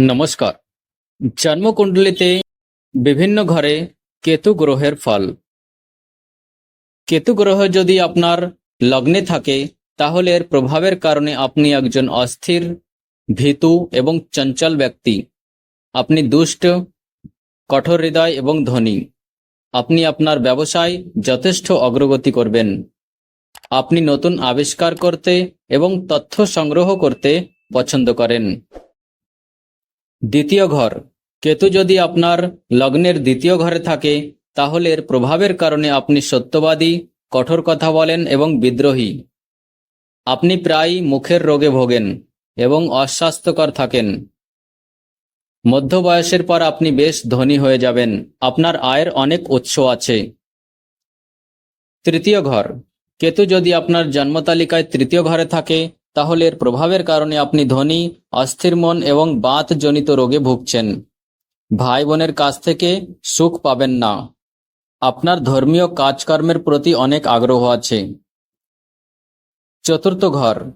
নমস্কার। জন্মকুণ্ডলিতে বিভিন্ন ঘরে কেতু গ্রহের ফল। কেতু গ্রহ যদি আপনার লগ্নে থাকে, তাহলে এর প্রভাবের কারণে আপনি একজন অস্থির, ভীতু এবং চঞ্চল ব্যক্তি। আপনি দুষ্ট, কঠোর হৃদয় এবং ধনী। আপনি আপনার ব্যবসায় যথেষ্ট অগ্রগতি করবেন। আপনি নতুন আবিষ্কার করতে এবং তথ্য সংগ্রহ করতে পছন্দ করেন। দ্বিতীয় ঘর। কেতু যদি আপনার লগ্নের দ্বিতীয় ঘরে থাকে, তাহলে এর প্রভাবের কারণে আপনি সত্যবাদী, কঠোর কথা বলেন এবং বিদ্রোহী। আপনি প্রায় মুখের রোগে ভোগেন এবং অস্বাস্থ্যকর থাকেন। মধ্য বয়সের পর আপনি বেশ ধনী হয়ে যাবেন। আপনার আয়ের অনেক উৎস আছে। তৃতীয় ঘর। কেতু যদি আপনার জন্মতালিকায় তৃতীয় ঘরে থাকে তাহলে এর প্রভাবের কারণে আপনি ধনী, অস্থির মন এবং বাতজনিত রোগে ভুগছেন। ভাই বোনের কাছ থেকে সুখ পাবেন না। আপনার ধর্মীয় কাজকর্মের প্রতি অনেক আগ্রহ আছে। চতুর্থ ঘর।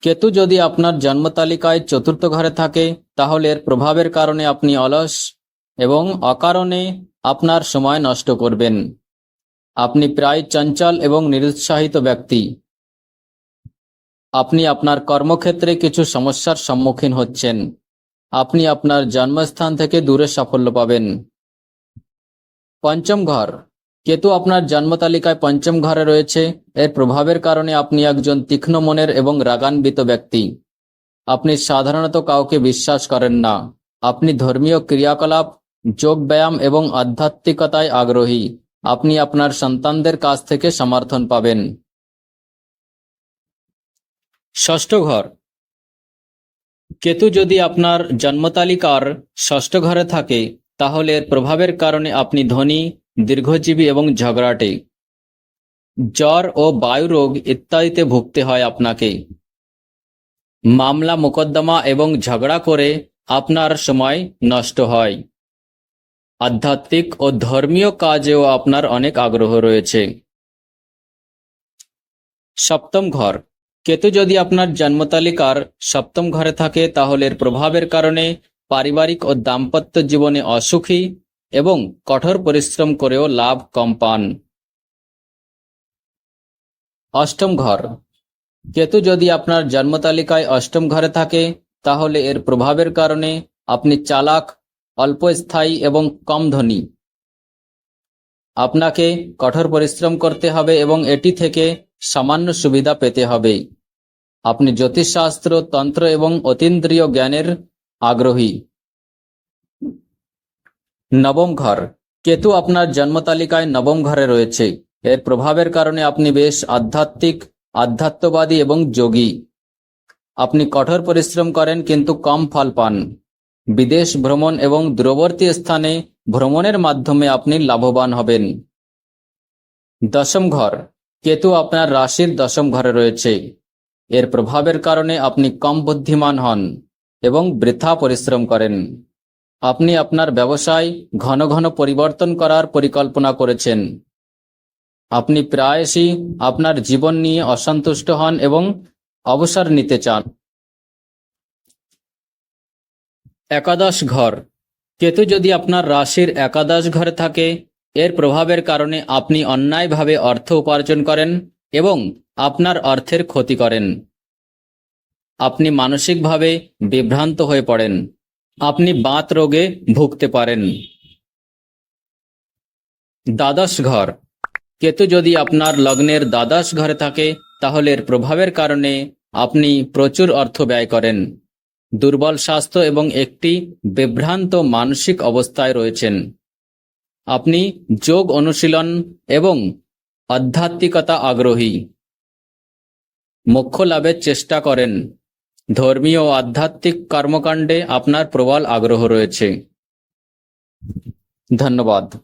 কেতু যদি আপনার জন্মতালিকায় চতুর্থ ঘরে থাকে, তাহলে এর প্রভাবের কারণে আপনি অলস এবং অকারণে আপনার সময় নষ্ট করবেন। আপনি প্রায় চঞ্চল এবং নিরুৎসাহিত ব্যক্তি। আপনি আপনার কর্মক্ষেত্রে কিছু সমস্যার সম্মুখীন হচ্ছেন। আপনি আপনার জন্মস্থান থেকে দূরে সাফল্য পাবেন। পঞ্চম ঘর। কেতু আপনার জন্মতালিকায় পঞ্চম ঘরে রয়েছে। এর প্রভাবের কারণে আপনি একজন তীক্ষ্ণ মনের এবং রাগান্বিত ব্যক্তি। আপনি সাধারণত কাউকে বিশ্বাস করেন না। আপনি ধর্মীয় ক্রিয়াকলাপ, যোগ ব্যায়াম এবং আধ্যাত্মিকতায় আগ্রহী। আপনি আপনার সন্তানদের কাছ থেকে সমর্থন পাবেন। ষষ্ঠ ঘর। কেতু যদি আপনার জন্মতালিকার ষষ্ঠ ঘরে থাকে, তাহলে এর প্রভাবের কারণে আপনি ধনী, দীর্ঘজীবী এবং ঝগড়াটে। জ্বর ও বায়ু রোগ ইত্যাদিতে ভুগতে হয় আপনাকে। মামলা, মোকদ্দমা এবং ঝগড়া করে আপনার সময় নষ্ট হয়। আধ্যাত্মিক ও ধর্মীয় কাজেও আপনার অনেক আগ্রহ রয়েছে। সপ্তম ঘর। কেতু যদি আপনার জন্মতালিকার সপ্তম ঘরে থাকে, তাহলে এর প্রভাবের কারণে পারিবারিক ও দাম্পত্য জীবনে অসুখী এবং কঠোর পরিশ্রম করেও লাভ কম পান। অষ্টম ঘর। কেতু যদি আপনার জন্মতালিকায় অষ্টম ঘরে থাকে, তাহলে এর প্রভাবের কারণে আপনি চালাক, অল্পস্থায়ী এবং কম ধনী। আপনাকে কঠোর পরিশ্রম করতে হবে এবং এটি থেকে সামান্য সুবিধা পেতে হবে। আপনি জ্যোতিষশাস্ত্র, তন্ত্র এবং অতীন্দ্রিয় জ্ঞানের আগ্রহী। নবম ঘর। কেতু আপনার জন্মতালিকায় নবম ঘরে রয়েছে। এর প্রভাবের কারণে আপনি বেশ আধ্যাত্মিক, আধ্যাত্মবাদী এবং যোগী। আপনি কঠোর পরিশ্রম করেন কিন্তু কম ফল পান। বিদেশ ভ্রমণ এবং দূরবর্তী স্থানে ভ্রমণের মাধ্যমে আপনি লাভবান হবেন। দশম ঘর। কেতু আপনার রাশির দশম ঘরে রয়েছে। এর প্রভাবের কারণে আপনি কম বুদ্ধিমান হন এবং বৃথা পরিশ্রম করেন। আপনি আপনার ব্যবসায় ঘন ঘন পরিবর্তন করার পরিকল্পনা করেছেন। আপনি প্রায়শই আপনার জীবন নিয়ে অসন্তুষ্ট হন এবং অবসর নিতে চান। একাদশ ঘর। কেতু যদি আপনার রাশির একাদশ ঘরে থাকে, এর প্রভাবের কারণে আপনি অন্যায়ভাবে অর্থ উপার্জন করেন। এবং আপনার অর্থের ক্ষতি করেন। আপনি মানসিকভাবে বিভ্রান্ত হয়ে পড়েন। আপনি বাত রোগে ভুগতে পারেন। দ্বাদশ ঘর। কেতু যদি আপনার লগ্নের দ্বাদশ ঘরে থাকে, তাহলে এর প্রভাবের কারণে আপনি প্রচুর অর্থ ব্যয় করেন। দুর্বল স্বাস্থ্য এবং একটি বিভ্রান্ত মানসিক অবস্থায় রয়েছেন। আপনি যোগ অনুশীলন এবং আধ্যাত্মিকতা আগ্রহী। মোক্ষ লাভের চেষ্টা করেন। ধর্মীয় ও আধ্যাত্মিক কর্মকাণ্ডে আপনার প্রবল আগ্রহ রয়েছে। ধন্যবাদ।